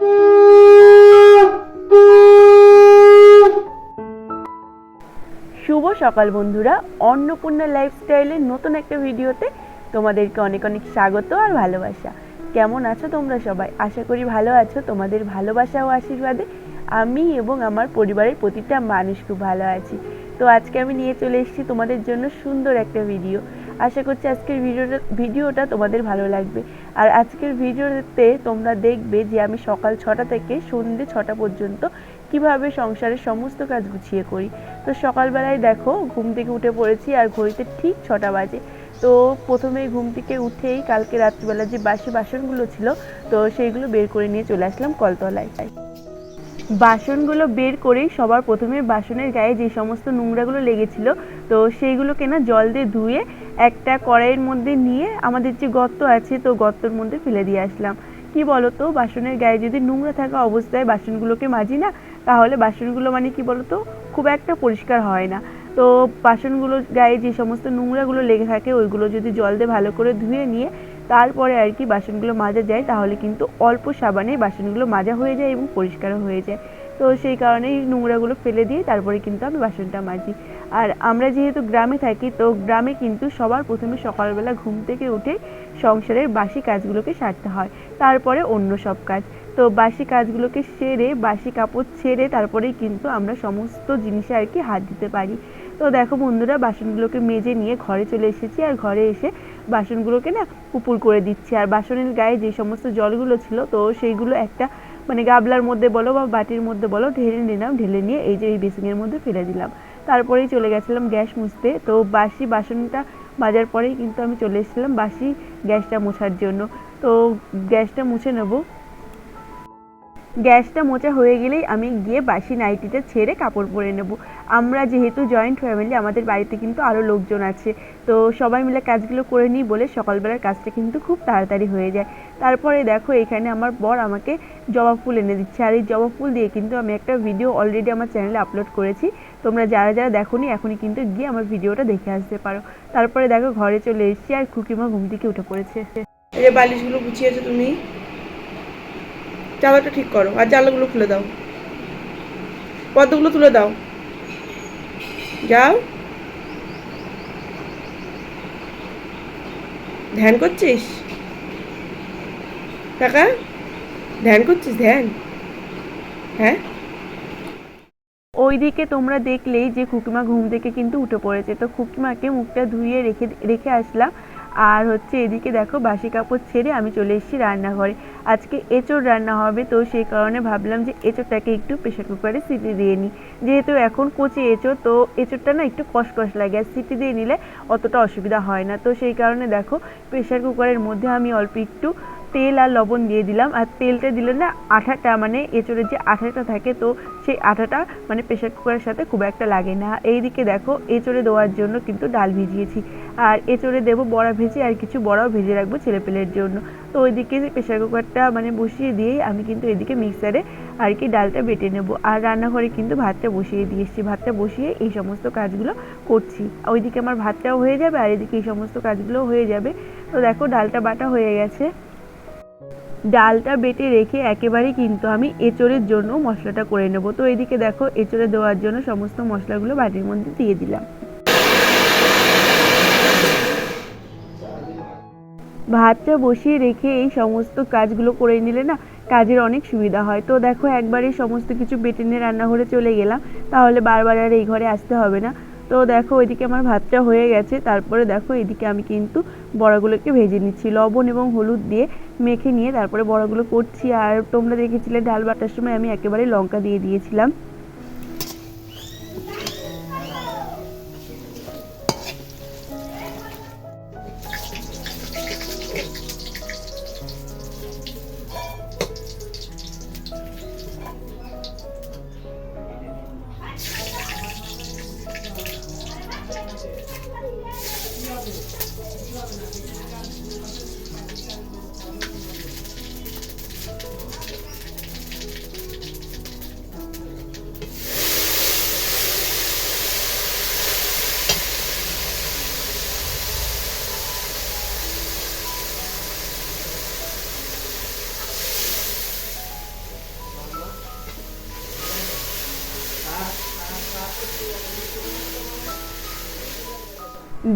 শুভ সকাল বন্ধুরা। অন্নপূর্ণা লাইফস্টাইলের নতুন একটা ভিডিওতে তোমাদেরকে অনেক অনেক স্বাগত আর ভালোবাসা। কেমন আছো তোমরা সবাই? আশা করি ভালো আছো। তোমাদের ভালোবাসা ও আশীর্বাদে আমি এবং আমার পরিবারের প্রতিটা মানুষ খুব ভালো আছি। তো আজকে আমি নিয়ে চলে এসেছি তোমাদের জন্য সুন্দর একটা ভিডিও। আশা করছি আজকের ভিডিওটা ভিডিওটা তোমাদের ভালো লাগবে। আর আজকের ভিডিওতে তোমরা দেখবে যে আমি সকাল ছটা থেকে সন্ধ্যে ছটা পর্যন্ত কীভাবে সংসারের সমস্ত কাজ গুছিয়ে করি। তো সকালবেলায় দেখো, ঘুম থেকে উঠে পড়েছি আর ঘড়িতে ঠিক ছটা বাজে। তো প্রথমে ঘুম থেকে উঠেই কালকে রাত্রিবেলা যে বাসি বাসনগুলো ছিল, তো সেইগুলো বের করে নিয়ে চলে আসলাম কলতলায়। বাসনগুলো বের করেই সবার প্রথমে বাসনের গায়ে যে সমস্ত নোংরাগুলো লেগেছিল, তো সেইগুলোকে না জল দিয়ে ধুয়ে একটা কড়াইয়ের মধ্যে নিয়ে আমাদের যে গর্ত আছে, তো গর্তর মধ্যে ফেলে দিয়ে আসলাম। কি বলতো? বাসনের গায়ে যদি নোংরা থাকা অবস্থায় বাসনগুলোকে মাজি না, তাহলে বাসনগুলো মানে কি বলতো? খুব একটা পরিষ্কার হয় না। তো বাসনগুলোর গায়ে যে সমস্ত নোংরাগুলো লেগে থাকে, ওইগুলো যদি জল দিয়ে ভালো করে ধুয়ে নিয়ে তারপরে আর কি বাসনগুলো মাজা যায়, তাহলে কিন্তু অল্প সাবানে বাসনগুলো মাজা হয়ে যায় এবং পরিষ্কারও হয়ে যায়। তো সেই কারণেই নোংরাগুলো ফেলে দিয়ে তারপরে কিন্তু আমি বাসনটা মাজি। আর আমরা যেহেতু গ্রামে থাকি, তো গ্রামে কিন্তু সবার প্রথমে সকালবেলা ঘুম থেকে উঠে সংসারের বাসি কাজগুলোকে সারতে হয়। তারপরে অন্য সব কাজ। তো বাসি কাজগুলোকে সেরে, বাসি কাপড় ছেড়ে তারপরেই কিন্তু আমরা সমস্ত জিনিসে আর কি হাত দিতে পারি। তো দেখো বন্ধুরা, বাসনগুলোকে মেজে নিয়ে ঘরে চলে এসেছি। আর ঘরে এসে বাসনগুলোকে না উপুর করে দিচ্ছি। আর বাসনের গায়ে যে সমস্ত জলগুলো ছিল, তো সেইগুলো একটা মানে গাবলার মধ্যে বলো বা বাটির মধ্যে বলো, ঢেলে নিলাম, ঢেলে নিয়ে এই যে এই বেসিনের মধ্যে ফেলে দিলাম। তারপরেই চলে গেছিলাম গ্যাস মুছতে। তো বাসি বাসনটা মাজার পরেই কিন্তু আমি চলে এসেছিলাম বাসি গ্যাসটা মোছার জন্য। তো গ্যাসটা মুছে নেব। গ্যাসটা মোচা হয়ে গেলেই আমি গিয়ে বাসি নাইটিটা ছেড়ে কাপড় পরে নেব। আমরা যেহেতু জয়েন্ট ফ্যামিলি আমাদের বাড়িতে কিন্তু আরও লোকজন আছে। তো সবাই মিলে কাজগুলো করে নিই বলে সকালবেলার কাজটা কিন্তু খুব তাড়াতাড়ি হয়ে যায়। তারপরে দেখো, এখানে আমার বর আমাকে জবা ফুল এনে দিচ্ছে। আর এই জবা ফুল দিয়ে কিন্তু আমি একটা ভিডিও অলরেডি আমার চ্যানেলে আপলোড করেছি। তোমরা যারা যারা দেখোনি, এখনই কিন্তু গিয়ে আমার ভিডিওটা দেখে আসতে পারো। তারপরে দেখো, ঘরে চলে এসেছি আর খুকিমা ঘুম থেকে উঠে পড়েছে। এই যে বালিশগুলো গুছিয়েছো তুমি? চালাটা ঠিক করো, আর জানলাগুলো খুলে দাও। পদ্মগুলো তুলে দাও। যাও। ধ্যান করছিস? কাকা? ধ্যান করছিস? ধ্যান। হ্যাঁ? ওইদিকে তোমরা দেখলেই যে খুকিমা ঘুম থেকে কিন্তু উঠে পড়েছে। তো খুকিমাকে মুখটা ধুয়ে রেখে রেখে আসলাম। আর হচ্ছে এদিকে দেখো বাসি কাপড় ছেড়ে আমি চলে এসেছি রান্নাঘরে। আজকে এঁচোড় রান্না হবে, তো সেই কারণে ভাবলাম যে এঁচোড়টাকে একটু প্রেশার কুকারে সিটি দিয়ে নিই। যেহেতু এখন কচি এঁচোড়, তো এঁচোড়টা না একটু কষকষ লাগে আর সিটি দিয়ে নিলে অতটা অসুবিধা হয় না। তো সেই কারণে দেখো প্রেশার কুকারের মধ্যে আমি অল্প একটু তেল আর লবণ দিয়ে দিলাম। আর তেলটা দিলে না আঠাটা মানে এঁচড়ের যে আঠাটা থাকে, তো সেই আঠাটা মানে প্রেশার কুকারের সাথে খুব একটা লাগে না। এইদিকে দেখো, এঁচড়ে দেওয়ার জন্য কিন্তু ডাল ভিজিয়েছি। আর এঁচড়ে দেবো বড়া ভেজে, আর কিছু বড়াও ভেজে রাখব ছেলেপেলের জন্য। তো ওইদিকে প্রেশার কুকারটা মানে বসিয়ে দিয়েই আমি কিন্তু এদিকে মিক্সারে আর কি ডালটা বেটে নেব। আর রান্নাঘরে কিন্তু ভাতটা বসিয়ে দিয়ে এসেছি। ভাতটা বসিয়ে এই সমস্ত কাজগুলো করছি। ওইদিকে আমার ভাতটাও হয়ে যাবে, আর এদিকে এই সমস্ত কাজগুলো হয়ে যাবে। তো দেখো, ডালটা বাটা হয়ে গেছে। ডালটা বেটে রেখে একেবারেই কিন্তু আমি এঁচড়ের জন্য মশলাটা করে নেব। তো এদিকে দেখো, এঁচড়ে দেওয়ার জন্য সমস্ত মশলাগুলো বাটির মধ্যে দিয়ে দিলাম। ভাতটা বসিয়ে রেখে এই সমস্ত কাজগুলো করে নিলে না কাজের অনেক সুবিধা হয়। তো দেখো, একবারে সমস্ত কিছু বেটে নিয়ে রান্নাঘরে চলে গেলাম। তাহলে বারবার আর এই ঘরে আসতে হবে না। তো দেখো ওইদিকে আমার ভাতটা হয়ে গেছে, তারপরে দেখো এদিকে আমি কিন্তু বড়াগুলোকে ভেজে নিচ্ছি। লবণ এবং হলুদ দিয়ে মেখে নিয়ে তারপরে বড়াগুলো করছি। আর তোমরা দেখেছিলে ডাল বাটার সময় আমি একেবারে লঙ্কা দিয়ে দিয়েছিলাম।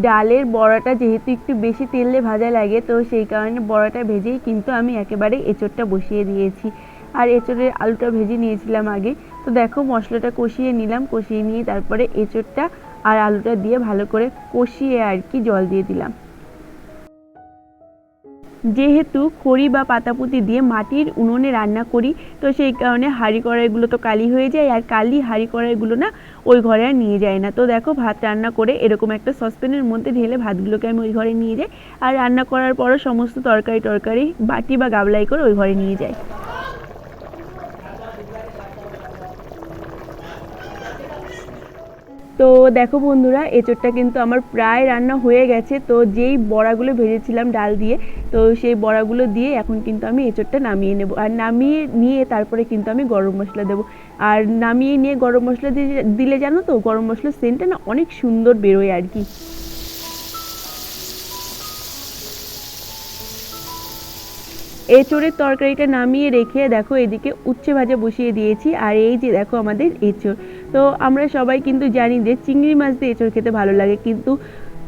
ডালের বড়াটা যেহেতু একটু বেশি তেলে ভাজা লাগে, তো সেই কারণে বড়াটা ভেজেই কিন্তু আমি একেবারে এঁচড়টা বসিয়ে দিয়েছি। আর এঁচড়ের আলুটা ভেজে নিয়েছিলাম আগে। তো দেখো মশলাটা কষিয়ে নিলাম, কষিয়ে নিয়ে তারপরে এঁচড়টা আর আলুটা দিয়ে ভালো করে কষিয়ে আর কি জল দিয়ে দিলাম। যেহেতু খড়ি বা পাতাপুতি দিয়ে মাটির উনুনে রান্না করি, তো সেই কারণে হাঁড়ি কড়াইগুলো তো কালি হয়ে যায়, আর কালি হাঁড়ি কড়াইগুলো না ওই ঘরে আর নিয়ে যায় না। তো দেখো ভাত রান্না করে এরকম একটা সসপ্যানের মধ্যে ঢেলে ভাতগুলোকে আমি ওই ঘরে নিয়ে যাই, আর রান্না করার পরও সমস্ত তরকারি টরকারি বাটি বা গাবলাই করে ওই ঘরে নিয়ে যাই। তো দেখো বন্ধুরা, এঁচোড়টা কিন্তু আমার প্রায় রান্না হয়ে গেছে। তো যেই বড়াগুলো ভেজেছিলাম ডাল দিয়ে, তো সেই বড়াগুলো দিয়ে এখন কিন্তু আমি এঁচোড়টা নামিয়ে নেব। আর নামিয়ে নিয়ে তারপরে কিন্তু আমি গরম মশলা দেবো। আর নামিয়ে নিয়ে গরম মশলা দিলে জানো তো, গরম মশলার সেন্টটা না অনেক সুন্দর বেরোয় আর কি। এঁচোড়ের তরকারিটা নামিয়ে রেখে দেখো এদিকে উচ্ছে ভাজা বসিয়ে দিয়েছি, আর এই যে দেখো আমাদের এঁচোড়। তো আমরা সবাই কিন্তু জানি যে চিংড়ি মাছ দিয়ে এঁচোড় খেতে ভালো লাগে, কিন্তু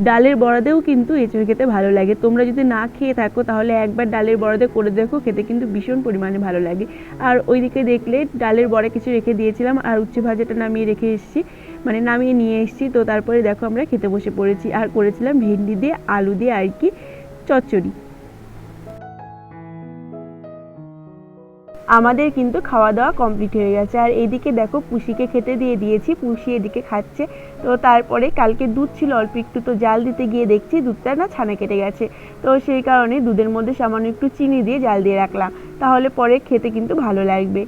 ডালের বড়াতেও কিন্তু এঁচোড় খেতে ভালো লাগে। তোমরা যদি না খেয়ে থাকো তাহলে একবার ডালের বড়াতে করে দেখো, খেতে কিন্তু ভীষণ পরিমাণে ভালো লাগে। আর ওইদিকে দেখলে ডালের বড়া কিছু রেখে দিয়েছিলাম, আর উচ্ছে ভাজাটা নামিয়ে রেখে এসেছি মানে নামিয়ে নিয়ে এসেছি। তো তারপরে দেখো আমরা খেতে বসে পড়েছি, আর করেছিলাম ভেন্ডি দিয়ে, আলু দিয়ে, আর কি, চচ্চড়ি। আমাদের কিন্তু খাওয়া দাওয়া কমপ্লিট হয়ে গেছে। আর এদিকে দেখো পুষিকে খেতে দিয়ে দিয়েছি, পুষি এদিকে খাচ্ছে। তো তারপরে কালকে দুধ ছিল, অল্প একটু তো জাল দিতে গিয়ে দেখছি দুধটা না ছানা কেটে গেছে। তো সেই কারণে দুধের মধ্যে সামান্য একটু চিনি দিয়ে জাল দিয়ে রাখলাম। তাহলে পরে খেতে কিন্তু ভালো লাগবে।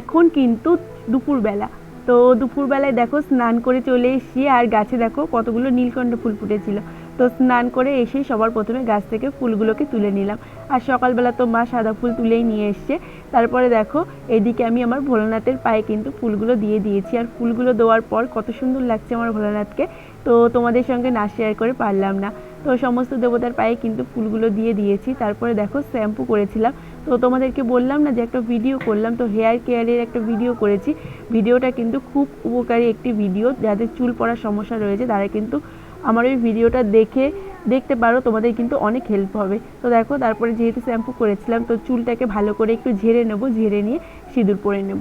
এখন কিন্তু দুপুরবেলা। তো দুপুরবেলায় দেখো স্নান করে চলে এসেছি আর গাছে দেখো কতগুলো নীলকণ্ঠ ফুল ফুটেছিল। তো স্নান করে এসে সবার প্রথমে গাছ থেকে ফুলগুলোকে তুলে নিলাম। আর সকালবেলা তো মা সাদা ফুল তুলেই নিয়ে এসছে। তারপরে দেখো এদিকে আমি আমার ভোলানাথের পায়ে কিন্তু ফুলগুলো দিয়ে দিয়েছি। আর ফুলগুলো দেওয়ার পর কত সুন্দর লাগছে আমার ভোলানাথকে। তো তোমাদের সঙ্গে না শেয়ার করে পারলাম না। তো সমস্ত দেবতার পায়ে কিন্তু ফুলগুলো দিয়ে দিয়েছি। তারপরে দেখো শ্যাম্পু করেছিলাম। তো তোমাদেরকে বললাম না যে একটা ভিডিও করলাম, তো হেয়ার কেয়ারের একটা ভিডিও করেছি। ভিডিওটা কিন্তু খুব উপকারী একটি ভিডিও যাদের চুল পড়ার সমস্যা রয়েছে, তারা কিন্তু আমার ওই ভিডিওটা দেখে, দেখতে পারো, তোমাদের কিন্তু অনেক হেল্প হবে। তো দেখো, তারপরে যেহেতু শ্যাম্পু করেছিলাম, তো চুলটাকে ভালো করে একটু ঝেড়ে নেব, ঝেড়ে নিয়ে সিঁদুর পরে নেব।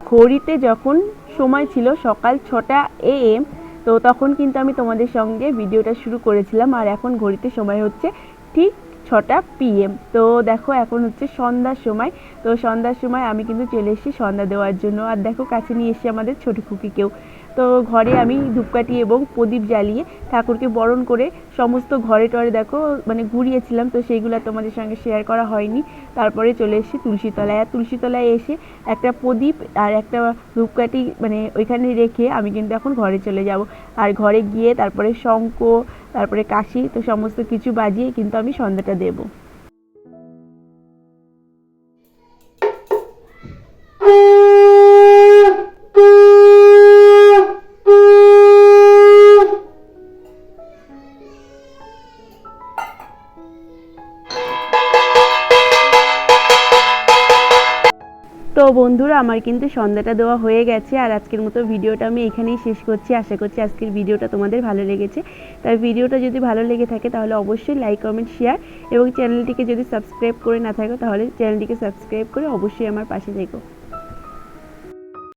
ঘড়িতে যখন সময় ছিল সকাল ছটা এ এম তো তখন কিন্তু আমি তোমাদের সঙ্গে ভিডিওটা শুরু করেছিলাম, আর এখন ঘড়িতে সময় হচ্ছে ঠিক ছটা পিএম তো দেখো এখন হচ্ছে সন্ধ্যার সময়। তো সন্ধ্যার সময় আমি কিন্তু চলে এসেছি সন্ধ্যা দেওয়ার জন্য। আর দেখো কাছে নিয়ে এসেছি আমাদের ছোটো খুকিকেও। তো ঘরে আমি ধূপকাঠি এবং প্রদীপ জ্বালিয়ে ঠাকুরকে বরণ করে সমস্ত ঘরে টরে দেখো মানে ঘুরিয়েছিলাম। তো সেইগুলো তোমাদের সঙ্গে শেয়ার করা হয়নি। তারপরে চলে এসেছি তুলসীতলায়। আর তুলসীতলায় এসে একটা প্রদীপ আর একটা ধূপকাঠি মানে ওইখানে রেখে আমি কিন্তু এখন ঘরে চলে যাব। আর ঘরে গিয়ে তারপরে শঙ্খ তারপরে কাশি তো সমস্ত কিছু বাজিয়ে কিন্তু আমি সন্ধ্যাটা দেবো। তো বন্ধুরা, আমার কিন্তু সন্ধ্যাটা দেওয়া হয়ে গেছে আর আজকের মতো ভিডিওটা আমি এখানেই শেষ করছি। আশা করছি আজকের ভিডিওটা তোমাদের ভালো লেগেছে। তাই ভিডিওটা যদি ভালো লেগে থাকে তাহলে অবশ্যই লাইক কমেন্ট শেয়ার এবং চ্যানেলটিকে যদি সাবস্ক্রাইব করে না থাকো তাহলে চ্যানেলটিকে সাবস্ক্রাইব করে অবশ্যই আমার পাশে থেকো।